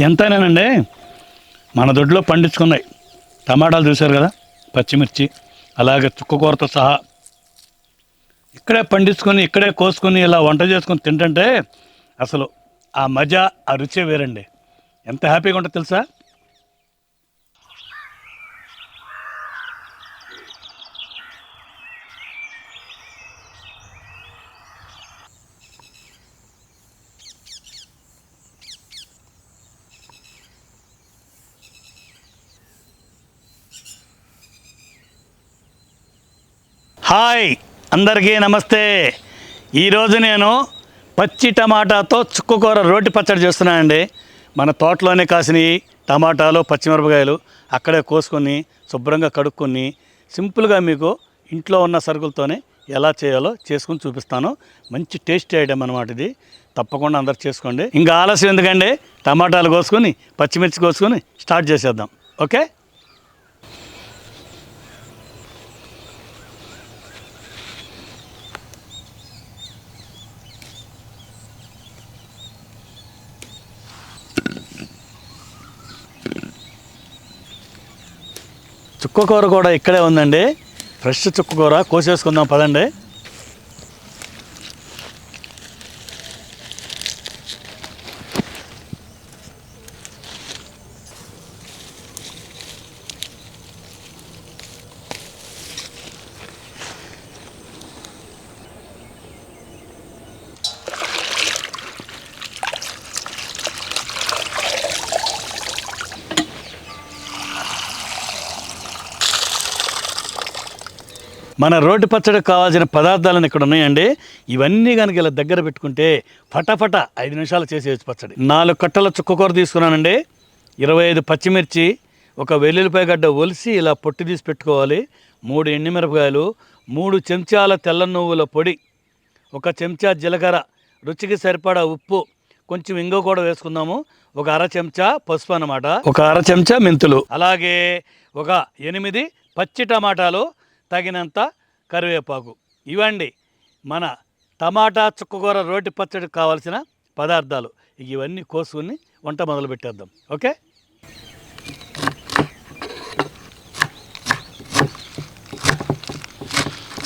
ఎంతైనానండి? మన దొడ్లో పండించుకున్నాయి. టమాటాలు చూశారు కదా? పచ్చిమిర్చి అలాగే చుక్కకూరతో సహా. ఇక్కడే పండించుకొని ఇక్కడే కోసుకొని ఇలా వంట చేసుకొని తింటుంటే అసలు ఆ మజా ఆ రుచే వేరండి. ఎంత హ్యాపీగా ఉంటుందో తెలుసా? హాయ్ అందరికీ నమస్తే. ఈరోజు నేను పచ్చి టమాటాతో చుక్కకూర రోటి పచ్చడి చేస్తున్నానండి. మన తోటలోనే కాసినవి టమాటాలు పచ్చిమిరపకాయలు అక్కడే కోసుకొని శుభ్రంగా కడుక్కొని సింపుల్గా మీకు ఇంట్లో ఉన్న సరుకులతోనే ఎలా చేయాలో చేసుకుని చూపిస్తాను. మంచి టేస్టీ ఐటమ్ అనమాట ఇది. తప్పకుండా అందరు చేసుకోండి. ఇంకా ఆలస్యం ఎందుకండి? టమాటాలు కోసుకొని పచ్చిమిర్చి కోసుకొని స్టార్ట్ చేసేద్దాం. ఓకే? చుక్కకూర కూడా ఇక్కడే ఉందండి. ఫ్రెష్ చుక్కకూర కోసేసుకుందాం పదండి. మన రోడ్డు పచ్చడికి కావాల్సిన పదార్థాలను ఇక్కడ ఉన్నాయండి. ఇవన్నీ కనుక ఇలా దగ్గర పెట్టుకుంటే ఫటాఫట ఐదు నిమిషాలు చేసేయచ్చు పచ్చడి. నాలుగు కట్టల చుక్కకూర తీసుకున్నానండి. ఇరవై ఐదు పచ్చిమిర్చి ఒక వెల్లుల్లిపాయ గడ్డ ఒలిసి ఇలా పొట్టి తీసి పెట్టుకోవాలి. మూడు ఎండుమిరపకాయలు మూడు చెంచాల తెల్ల నువ్వుల పొడి ఒక చెంచా జీలకర్ర రుచికి సరిపడా ఉప్పు కొంచెం ఇంగో కూడా వేసుకుందాము. ఒక అర చెంచా పసుపు అన్నమాట. ఒక అర చెంచా మెంతులు. అలాగే ఒక ఎనిమిది పచ్చి టమాటాలు తగినంత కరివేపాకు. ఇవండి మన టమాటా చుక్కకూర రోటి పచ్చడికి కావాల్సిన పదార్థాలు. ఇవన్నీ కోసుకుని వంట మొదలు పెట్టేద్దాం. ఓకే?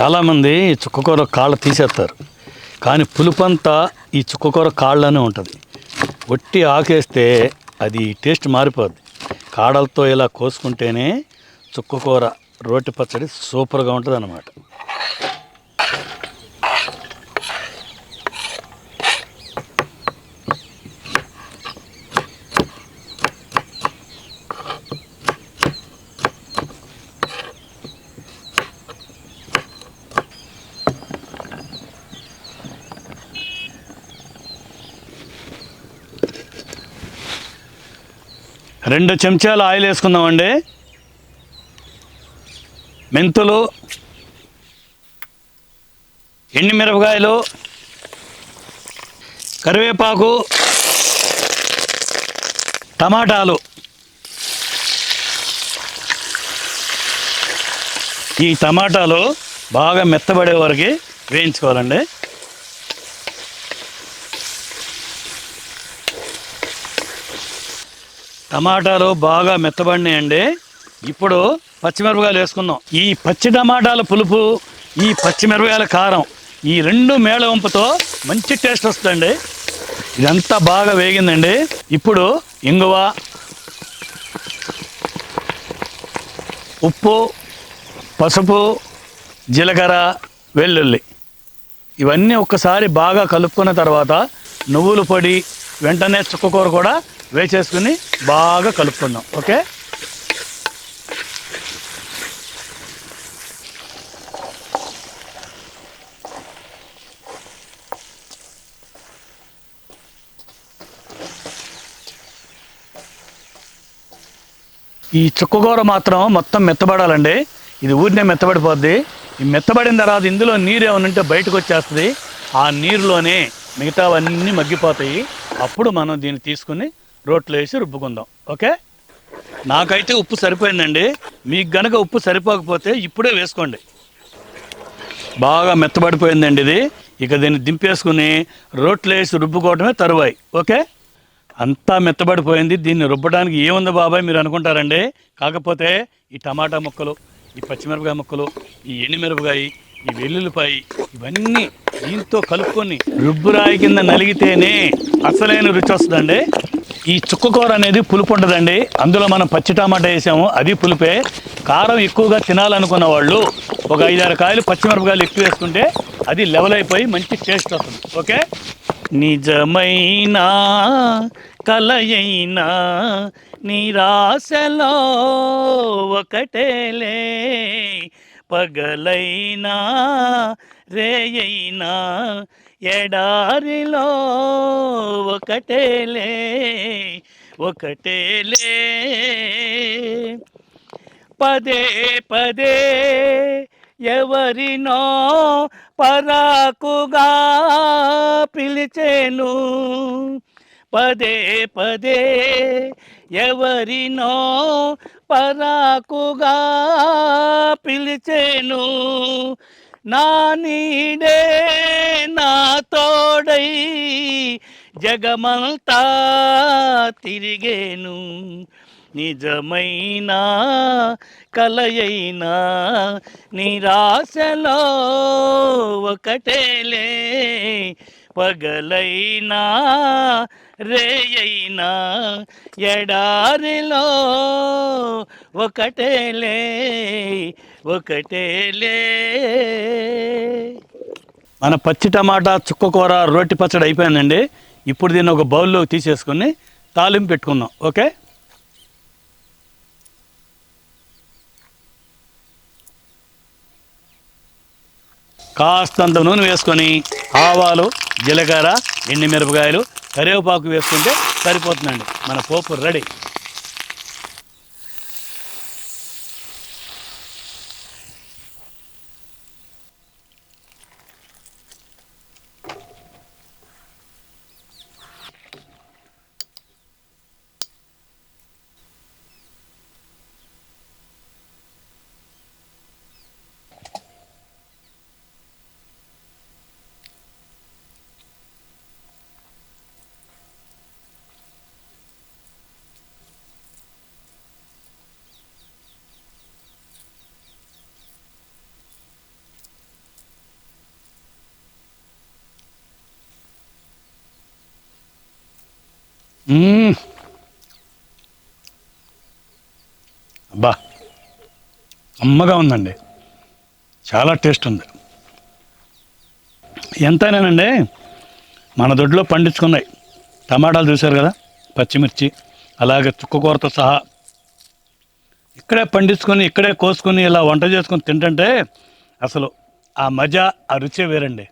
చాలామంది ఈ చుక్కకూర కాళ్ళు తీసేస్తారు. కానీ పులుపంతా ఈ చుక్కకూర కాళ్ళనే ఉంటుంది. ఒట్టి ఆకేస్తే అది టేస్ట్ మారిపోద్ది. కాడలతో ఇలా కోసుకుంటేనే చుక్కకూర రోటి పచ్చడి సూపర్గా ఉంటుంది అన్నమాట రెండు చెంచాలు ఆయిల్ వేసుకుందామండి మెంతులు ఎండుమిరపకాయలు కరివేపాకు టమాటాలు. ఈ టమాటాలు బాగా మెత్తబడే వరకు వేయించుకోవాలండి. టమాటాలు బాగా మెత్తబడినాయండి. ఇప్పుడు పచ్చిమిరపకాయలు వేసుకుందాం. ఈ పచ్చి టమాటాల పులుపు ఈ పచ్చిమిరపకాయల కారం ఈ రెండు మేళ వంపుతో మంచి టేస్ట్ వస్తుందండి. ఇదంతా బాగా వేగిందండి. ఇప్పుడు ఇంగువ ఉప్పు పసుపు జీలకర్ర వెల్లుల్లి. ఇవన్నీ ఒక్కసారి బాగా కలుపుకున్న తర్వాత నువ్వుల పొడి వెంటనే చుక్కకూర కూడా వేసేసుకుని బాగా కలుపుకుందాం. ఓకే? ఈ చుక్కకూర మాత్రం మొత్తం మెత్తబడాలండి. ఇది ఊరినే మెత్తబడిపోద్ది. ఈ మెత్తబడిన తర్వాత ఇందులో నీరు ఏమైనా ఉంటే బయటకు వచ్చేస్తుంది. ఆ నీరులోనే మిగతావన్నీ మగ్గిపోతాయి. అప్పుడు మనం దీన్ని తీసుకుని రోట్లో వేసి రుబ్బుకుందాం. ఓకే? నాకైతే ఉప్పు సరిపోయిందండి. మీకు గనక ఉప్పు సరిపోకపోతే ఇప్పుడే వేసుకోండి. బాగా మెత్తబడిపోయిందండి ఇది. ఇక దీన్ని దింపేసుకుని రోట్లో వేసి రుబ్బుకోవడమే తరువాయి. ఓకే? అంతా మెత్తబడిపోయింది. దీన్ని రుబ్బడానికి ఏముంది బాబాయ్ మీరు అనుకుంటారండి? కాకపోతే ఈ టమాటా ముక్కలు ఈ పచ్చిమిరపకాయ ముక్కలు ఈ ఎండుమిరపకాయ ఈ వెల్లుల్లిపాయ ఇవన్నీ దీంతో కలుపుకొని రుబ్బురాయి కింద నలిగితేనే అసలైన రుచి వస్తుందండి. ఈ చుక్కకూర అనేది పులుపు ఉండదండి అందులో మనం పచ్చి టమాటా వేసాము అది పులిపే. కారం ఎక్కువగా తినాలనుకున్న వాళ్ళు ఒక ఐదారు కాయలు పచ్చిమిరపకాయలు ఎక్కువ వేసుకుంటే అది లెవెల్ అయిపోయి మంచి టేస్ట్ వస్తుంది. ఓకే? నిజమైన కలయైనా నిరాశలో ఒకటేలే. పగలైనా రేయైనా ఎడారిలో ఒకటేలే ఒకటేలే. పదే పదే ఎవరినో పరాకుగా పిలిచేను. పదే పదే ఎవరినో పరాకుగా పిలిచేను. నా నీడే నా తోడై జగమంతా తిరిగేను. నిజమైన కలయైనా నిరాశలో ఒకటేలే పగలైనా రేయైనా ఎడారిలో ఒకటేలే ఒకటేలే. మన పచ్చి టమాటా చుక్కకూర రోటి పచ్చడి అయిపోయిందండి. ఇప్పుడు దీన్ని ఒక బౌల్లో తీసేసుకుని తాలింపు పెట్టుకుందాం. ఓకే? కాస్తంత నూనె వేసుకొని ఆవాలు జీలకర్ర ఎండుమిరపకాయలు కరివేపాకు వేసుకుంటే సరిపోతుందండి. మన పోపు రెడీ. అబ్బా అమ్మగా ఉందండి. చాలా టేస్ట్ ఉంది. ఎంతైనానండి? మన దొడ్లో పండించుకున్నాయి. టమాటాలు చూశారు కదా పచ్చిమిర్చి అలాగే చుక్కకూరతో సహా. ఇక్కడే పండించుకొని ఇక్కడే కోసుకొని ఇలా వంట చేసుకొని తింటుంటే అసలు ఆ మజా ఆ రుచే వేరండి.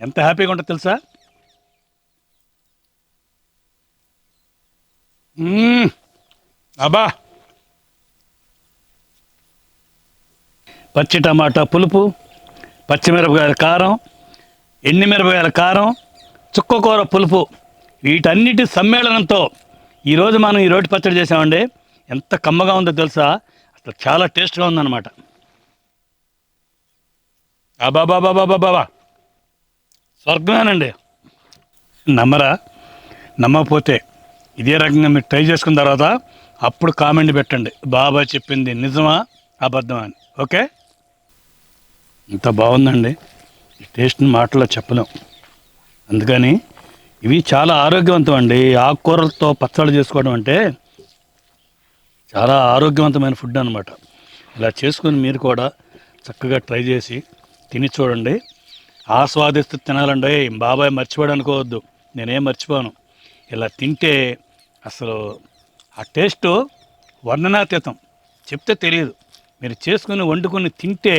ఎంత హ్యాపీగా ఉంటుందో తెలుసా? అబ్బా. పచ్చి టమాటా పులుపు పచ్చిమిరపకాయల కారం ఎండుమిరపకాయల కారం చుక్కకూర పులుపు. వీటన్నిటి సమ్మేళనంతో ఈరోజు మనం ఈ రోటి పచ్చడి చేసామండి ఎంత కమ్మగా ఉందో తెలుసా? అసలు చాలా టేస్ట్గా ఉందన్నమాట. అబాబాబాబాబాబా స్వర్గమేనండి. నమ్మరా? నమ్మకపోతే ఇదే రకంగా మీరు ట్రై చేసుకున్న తర్వాత అప్పుడు కామెంట్ పెట్టండి. బాబా చెప్పింది నిజమా అబద్ధమా అని. ఓకే ఇంత బాగుందండి. ఈ టేస్ట్ని మాటల్లో చెప్పలేం. అందుకని ఇవి చాలా ఆరోగ్యవంతం అండి ఆకుకూరలతో పచ్చళ్ళు చేసుకోవడం అంటే చాలా ఆరోగ్యవంతమైన ఫుడ్ అనమాట ఇలా చేసుకొని మీరు కూడా చక్కగా ట్రై చేసి తిని చూడండి. ఆస్వాదిస్తూ తినాలండి. బాబాయ్ మర్చిపోయాడు అనుకోవద్దు. నేనేం మర్చిపోను. ఇలా తింటే అసలు ఆ టేస్ట్ వర్ణనాతీతం. చెప్తే తెలియదు. మీరు చేసుకుని వండుకొని తింటే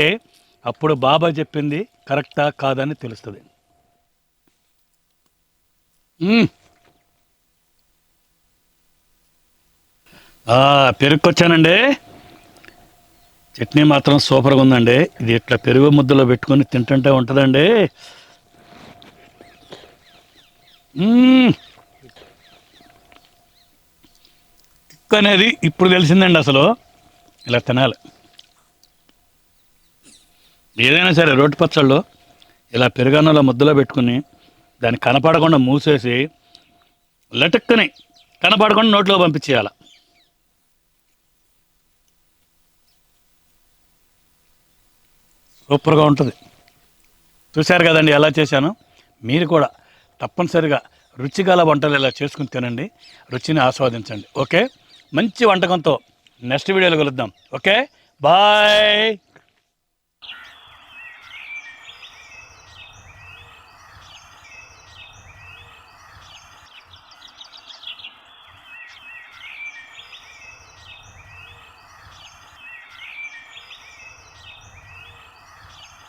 అప్పుడు బాబా చెప్పింది కరెక్టా కాదని తెలుస్తుంది. పెరుగుకొచ్చానండి చట్నీ మాత్రం సూపర్గా ఉందండి. ఇది ఇట్లా పెరుగు ముద్దలో పెట్టుకొని తింటుంటే ఉంటుందండి. మ్మ్. అనేది ఇప్పుడు తెలిసిందండి అసలు. ఇలా తినాలి. ఏదైనా సరే రోటి పచ్చళ్ళు ఇలా పెరుగన్నంలో ముద్దలో పెట్టుకుని దాన్ని కనపడకుండా మూసేసి లటక్కని కనపడకుండా నోట్లో పంపించేయాలి. సూపర్గా ఉంటుంది. చూశారు కదండి ఎలా చేశాను? మీరు కూడా తప్పనిసరిగా రుచిగల వంటలు ఇలా చేసుకుని తినండి. రుచిని ఆస్వాదించండి. ఓకే? మంచి వంటకంతో నెక్స్ట్ వీడియోలో కలుద్దాం. ఓకే? బాయ్!